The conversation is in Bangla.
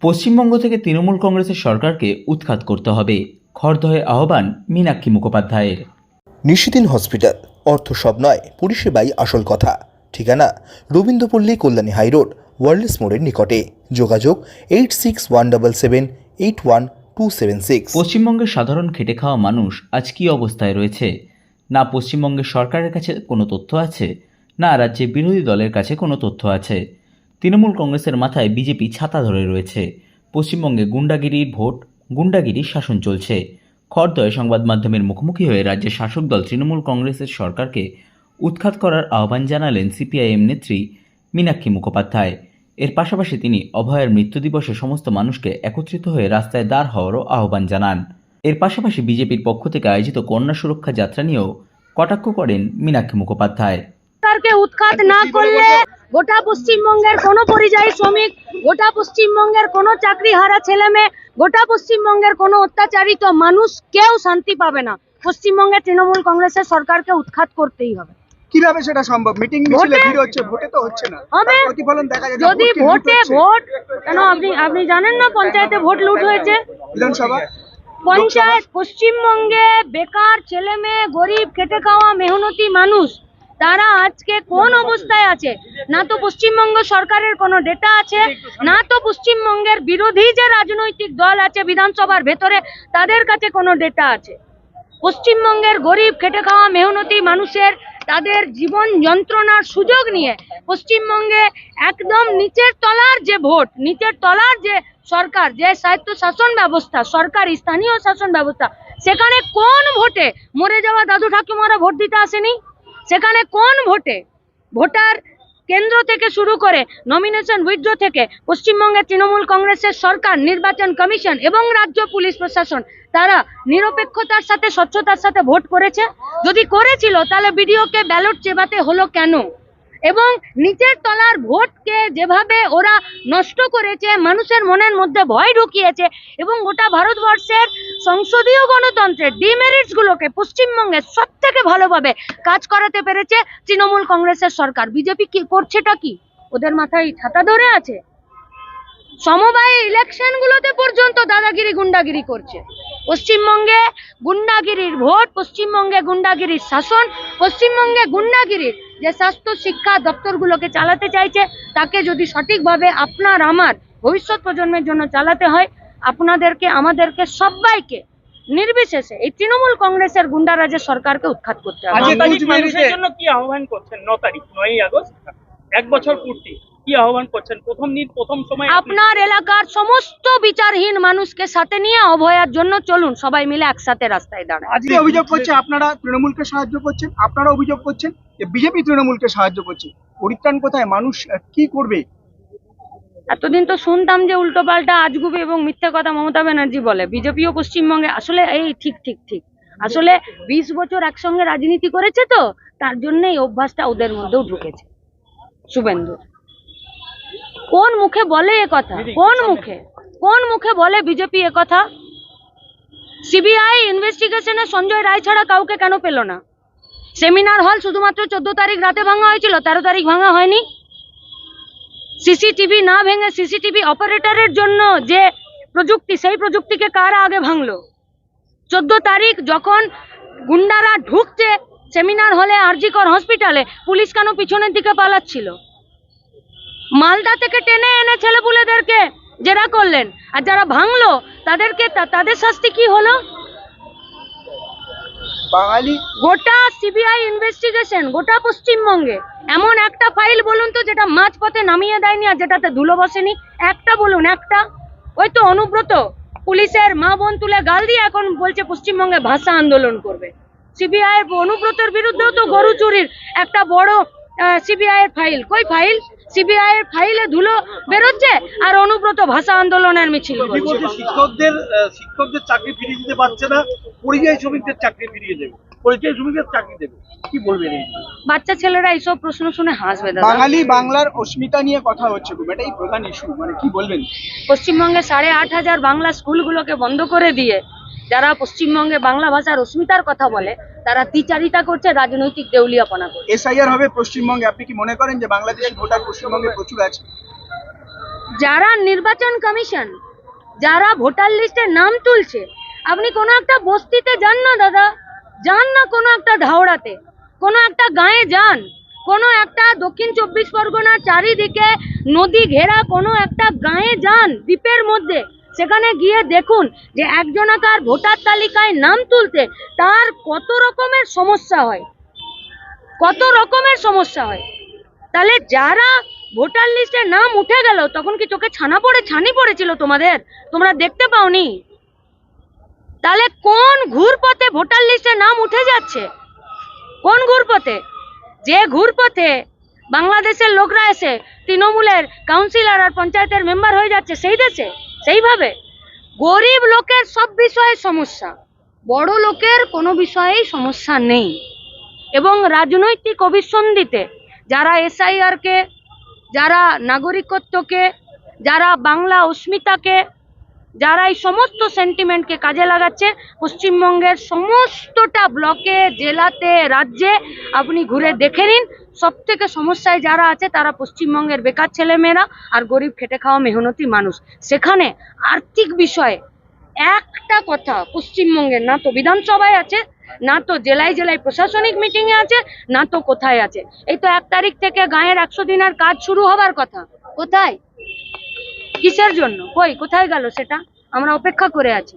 পশ্চিমবঙ্গ থেকে তৃণমূল কংগ্রেসের সরকারকে উৎখাত করতে হবে। খড়দহে আহ্বান মীনাক্ষী মুখোপাধ্যায়ের। নিশিদিন হসপিটাল অর্থ সব নয় পরিষেবাই আসল কথা। ঠিকানা রবীন্দ্রপল্লী কল্যাণী হাইরোড ওয়ার্ল্ডস মোড়ের নিকটে। যোগাযোগ eight six one double seven eight one two seven six. পশ্চিমবঙ্গের সাধারণ খেটে খাওয়া মানুষ আজ কী অবস্থায় রয়েছে? না পশ্চিমবঙ্গের সরকারের কাছে কোনো তথ্য আছে? না রাজ্যে বিরোধী দলের কাছে কোনো তথ্য আছে? তৃণমূল কংগ্রেসের মাথায় বিজেপি ছাতা ধরে রয়েছে। পশ্চিমবঙ্গে গুন্ডাগিরির ভোট, গুন্ডাগিরির শাসন চলছে। খড়দয় সংবাদ মাধ্যমের মুখোমুখি হয়ে রাজ্যের শাসক দল তৃণমূল কংগ্রেসের সরকারকে উৎখাত করার আহ্বান জানালেন সিপিআইএম নেত্রী মীনাক্ষী মুখোপাধ্যায়। এর পাশাপাশি তিনি অভয়ের মৃত্যু দিবসে সমস্ত মানুষকে একত্রিত হয়ে রাস্তায় দাঁড় হওয়ারও আহ্বান জানান। এর পাশাপাশি বিজেপির পক্ষ থেকে আয়োজিত কন্যা সুরক্ষা যাত্রা নিয়েও কটাক্ষ করেন মীনাক্ষী মুখোপাধ্যায়। উৎখাত না করলে গোটা পশ্চিমবঙ্গের কোনো পরিযায়ী শ্রমিক গোটা পশ্চিমবঙ্গের কোনো চাকরি হারা ছেলে মেয়ে গোটা পশ্চিমবঙ্গের কোনো অত্যাচারিত মানুষ কেউ শান্তি পাবে না। পশ্চিমবঙ্গের তৃণমূল কংগ্রেসের সরকারকে উৎখাত করতেই হবে। কীভাবে সেটা সম্ভব? মিটিং মিছিলে ভিড় হচ্ছে ভোটে তো হচ্ছে না। হবে। প্রতিফলন দেখা যাচ্ছে যদি ভোটে ভোট কেন আপনি আপনি জানেন না পঞ্চায়েতে ভোট লুট হয়েছে? বিধানসভা? পঞ্চায়েত পশ্চিমবঙ্গে বেকার ছেলে মেয়ে গরিব খেটে খাওয়া মেহনতি মানুষ তারা আজকে কোন অবস্থায় আছে? না তো পশ্চিমবঙ্গ সরকারের কোনো ডেটা আছে না তো পশ্চিমবঙ্গের বিরোধী যে রাজনৈতিক দল আছে বিধানসভার ভেতরে তাদের কাছে কোনো ডেটা আছে? পশ্চিমবঙ্গের গরিব খেটে খাওয়া মেহনতি মানুষের তাদের জীবন যন্ত্রণার সুযোগ নিয়ে পশ্চিমবঙ্গে একদম নিচের তলার যে ভোট নিচের তলার যে সরকার যে স্বায়ত্ত শাসন ব্যবস্থা সরকার স্থানীয় শাসন ব্যবস্থা সেখানে কোন ভোটে মরে যাওয়া দাদু ঠাকুমারা ভোট দিতে আসেনি? সেখানে কোন ভোটে ভোটার কেন্দ্র থেকে শুরু করে নমিনেশন উইথড্র থেকে পশ্চিমবঙ্গের তৃণমূল কংগ্রেসের সরকার, নির্বাচন কমিশন এবং রাজ্য পুলিশ প্রশাসন, তারা নিরপেক্ষতার সাথে, স্বচ্ছতার সাথে ভোট করেছে। যদি করেছিল, তাহলে বিডিওকে ব্যালট চেবাতে হলো কেন? এবং নিচের তলার ভোটকে যেভাবে ওরা নষ্ট করেছে, মানুষের মনের মধ্যে ভয় ঢুকিয়েছে এবং গোটা ভারতবর্ষের সংসদীয় গণতন্ত্রের ডিমেরিটস গুলোকে পশ্চিমবঙ্গে সব থেকে ভালোভাবে কাজ করাতে পেরেছে তৃণমূল কংগ্রেসের সরকার। বিজেপি কি করছেটা কি? ওদের মাথায় ছাতা ধরে আছে? সমবায় ইলেকশন গুলোতে পর্যন্ত দাদাগিরি গুন্ডাগিরি করছে। পশ্চিমবঙ্গে গুন্ডাগিরির ভোট, পশ্চিমবঙ্গে গুন্ডাগিরির শাসন, পশ্চিমবঙ্গে গুন্ডাগিরির যে স্বাস্থ্য শিক্ষা দপ্তরগুলোকে চালাতে চাইছে তাকে যদি সঠিকভাবে আপনার আমার ভবিষ্যৎ প্রজন্মের জন্য চালাতে হয় আপনাদেরকে আমাদেরকে সবাইকে নির্বিশেষে এই তৃণমূল কংগ্রেসের গুন্ডারাজের সরকারকে উৎখাত করতে হবে। জন্য কি আহ্বান করছেন? ন তারিখ নয়ই আগস্ট এক বছর পূর্তি। কি আহ্বান করছেন? প্রথম দিন প্রথম সময় আপনার এলাকার সমস্ত বিচারহীন মানুষকে সাথে নিয়ে অভয়ার জন্য চলুন সবাই মিলে একসাথে রাস্তায় দাঁড়ায় আজকে অভিযোগ করছে আপনারা তৃণমূলকে সাহায্য করছেন আপনারা অভিযোগ করছেন যে বিজেপি তৃণমূলকে সাহায্য করছে। পরিত্রাণ কোথায়? মানুষ কি করবে? এতদিন তো শুনতাম যে উল্টো পাল্টা আজগুবি এবং মিথ্যে কথা মমতা ব্যানার্জি বলে। বিজেপিও পশ্চিমবঙ্গে আসলে এই ঠিক ঠিক ঠিক। আসলে বিশ বছর একসঙ্গে রাজনীতি করেছে তো তার জন্য এই অভ্যাসটা ওদের মধ্যেও ঢুকেছে। শুভেন্দু। কোন মুখে বলে এ কথা? কোন মুখে? কোন মুখে বলে বিজেপি এ কথা? সিবিআই ইনভেস্টিগেশনে সঞ্জয় রায় ছাড়া কাউকে কেন পেল না? সেমিনার হল শুধুমাত্র চোদ্দ তারিখ রাতে ভাঙা হয়েছিল তেরো তারিখ ভাঙা হয়নি। সিসিটিভি না ভেঙে সিসিটিভি অপারেটরের জন্য যে প্রযুক্তি সেই প্রযুক্তিকে কারা আগে ভাঙলো? চোদ্দ তারিখ যখন গুন্ডারা ঢুকছে সেমিনার হলে আরজিকর হসপিটালে পুলিশ কেন পিছনের দিকে পালাচ্ছিল? মালদা থেকে টেনে এনে ছেলেপুলেদেরকে জেরা করলেন। আর যারা ভাঙলো তাদেরকে তাদের শাস্তি কি হলো? বাঙালি গোটা সিবিআই ইনভেস্টিগেশন গোটা পশ্চিমবঙ্গে এমন একটা ফাইল বলুন তো যেটা মাঝপথে নামিয়ে দেয়নি আর যেটাতে ধুলো বসেনি? একটা বলুন একটা। ওই তো অনুব্রত পুলিশের মা বোন তুলে গাল দিয়ে এখন বলছে পশ্চিমবঙ্গে ভাষা আন্দোলন করবে। সিবিআই অনুব্রতের বিরুদ্ধেও তো গরু চুরির একটা বড় সিবিআই এর ফাইল। কই ফাইল? সিবিআই এর ফাইলে ধুলো বেরোচ্ছে আর অনুব্রত ভাষা আন্দোলনের মিছিল। শিক্ষকদের শিক্ষকদের চাকরি ফিরিয়ে দিতে পারছে না পরিযায়ী শ্রমিকদের চাকরি ফিরিয়ে দেবে। পরিযায়ী শ্রমিকদের চাকরি দেবে। কি বলবেন বাচ্চা ছেলেরা এইসব প্রশ্ন শুনে হাসবে দাদা। বাঙালি বাংলার অস্মিতা নিয়ে কথা হচ্ছে খুব। এটাই প্রধান ইস্যু মানে কি বলবেন? পশ্চিমবঙ্গে সাড়ে আট হাজার বাংলা স্কুলগুলোকে বন্ধ করে দিয়ে যারা পশ্চিমবঙ্গে বাংলা ভাষার অস্মিতার কথা বলে তারা দ্বিচারিতা করছে রাজনৈতিক দেউলিয়াপনা করছে। এসআইআর হবে পশ্চিমবঙ্গে। আপনি কি মনে করেন যে বাংলাদেশের ভোটার পশ্চিমবঙ্গে প্রচুর আছে? যারা নির্বাচন কমিশন যারা ভোটার লিস্টে নাম তুলছে আপনি কোনো একটা বস্তিতে যান না দাদা। যান না কোনো একটা ধাওড়াতে। কোনো একটা গাঁয়ে যান। কোনো একটা দক্ষিণ চব্বিশ পরগনার চারিদিকে নদী ঘেরা কোনো একটা গাঁয়ে যান দ্বীপের মধ্যে। সেখানে গিয়ে দেখুন যে একজনাকার ভোটার তালিকায় নাম তুলতে তার কত রকমের সমস্যা হয়। কত রকমের সমস্যা হয়। তাহলে যারা ভোটার লিস্টে নাম উঠে গেল, তখন কি চোখে ছানা পড়ে, ছানি পড়েছিল তোমাদের? তোমরা দেখতে পাওনি? তাহলে কোন ঘুরপথে ভোটার লিস্টে নাম উঠে যাচ্ছে? কোন ঘুরপথে? যে ঘুরপথে বাংলাদেশের লোকরা এসে তৃণমূলের কাউন্সিলর আর পঞ্চায়েতের মেম্বার হয়ে যাচ্ছে, সেই দেশে? সেইভাবে গরিব লোকের সব বিষয়ে সমস্যা, বড় লোকের কোনো বিষয়েই সমস্যা নেই। এবং রাজনৈতিক অভিসন্ধিতে যারা এসআইআরকে, যারা নাগরিকত্বকে, যারা বাংলা অস্মিতাকে, যারা এই সমস্ত সেন্টিমেন্টকে কাজে লাগাচ্ছে, পশ্চিমবঙ্গের সমস্তটা ব্লকে জেলাতে, রাজ্যে আপনি ঘুরে দেখে নিন। সব থেকে সমস্যায় যারা আছে, তারা পশ্চিমবঙ্গের বেকার ছেলেমেয়েরা আর গরিব খেটে খাওয়া মেহনতি মানুষ। সেখানে আর্থিক বিষয়ে একটা কথা পশ্চিমবঙ্গের, না তো বিধানসভায় আছে, না তো জেলায় জেলায় প্রশাসনিক মিটিং এ আছে, না তো কোথায় আছে। এই তো এক তারিখ থেকে গায়ের একশো দিনের কাজ শুরু হবার কথা। কোথায়? কিসের জন্য? কই? কোথায় গেল সেটা? আমরা অপেক্ষা করে আছি।